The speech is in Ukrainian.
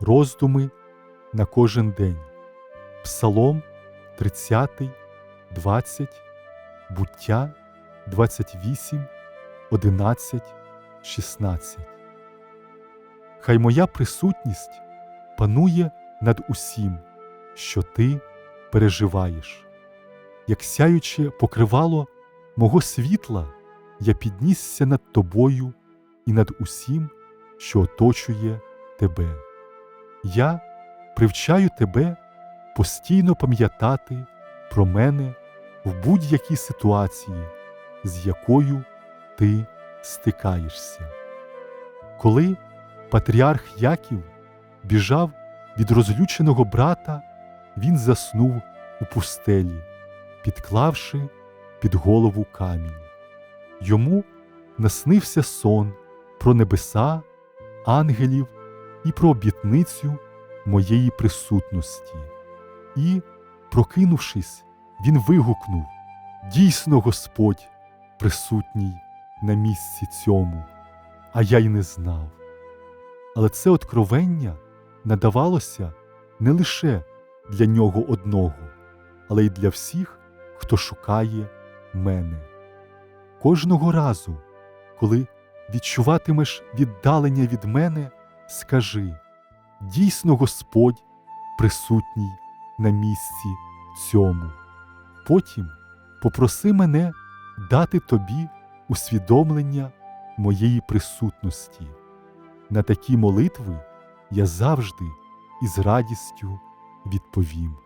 Роздуми на кожен день. Псалом 30, 20, буття 28, 11, 16. Хай моя присутність панує над усім, що ти переживаєш. Як сяюче покривало мого світла, я піднісся над тобою і над усім, що оточує тебе. Я привчаю тебе постійно пам'ятати про мене в будь-якій ситуації, з якою ти стикаєшся. Коли патріарх Яків біжав від розлюченого брата, він заснув у пустелі, підклавши під голову камінь. Йому наснився сон про небеса, ангелів і про обітницю моєї присутності. І, прокинувшись, він вигукнув Дійсно, Господь присутній на місці цьому, а я й не знав. Але це откровення надавалося не лише для нього одного, але й для всіх, хто шукає мене. Кожного разу, коли відчуватимеш віддалення від мене, скажи дійсно Господь присутній на місці цьому. Потім попроси мене дати тобі усвідомлення моєї присутності. На такі молитви я завжди із радістю відповім.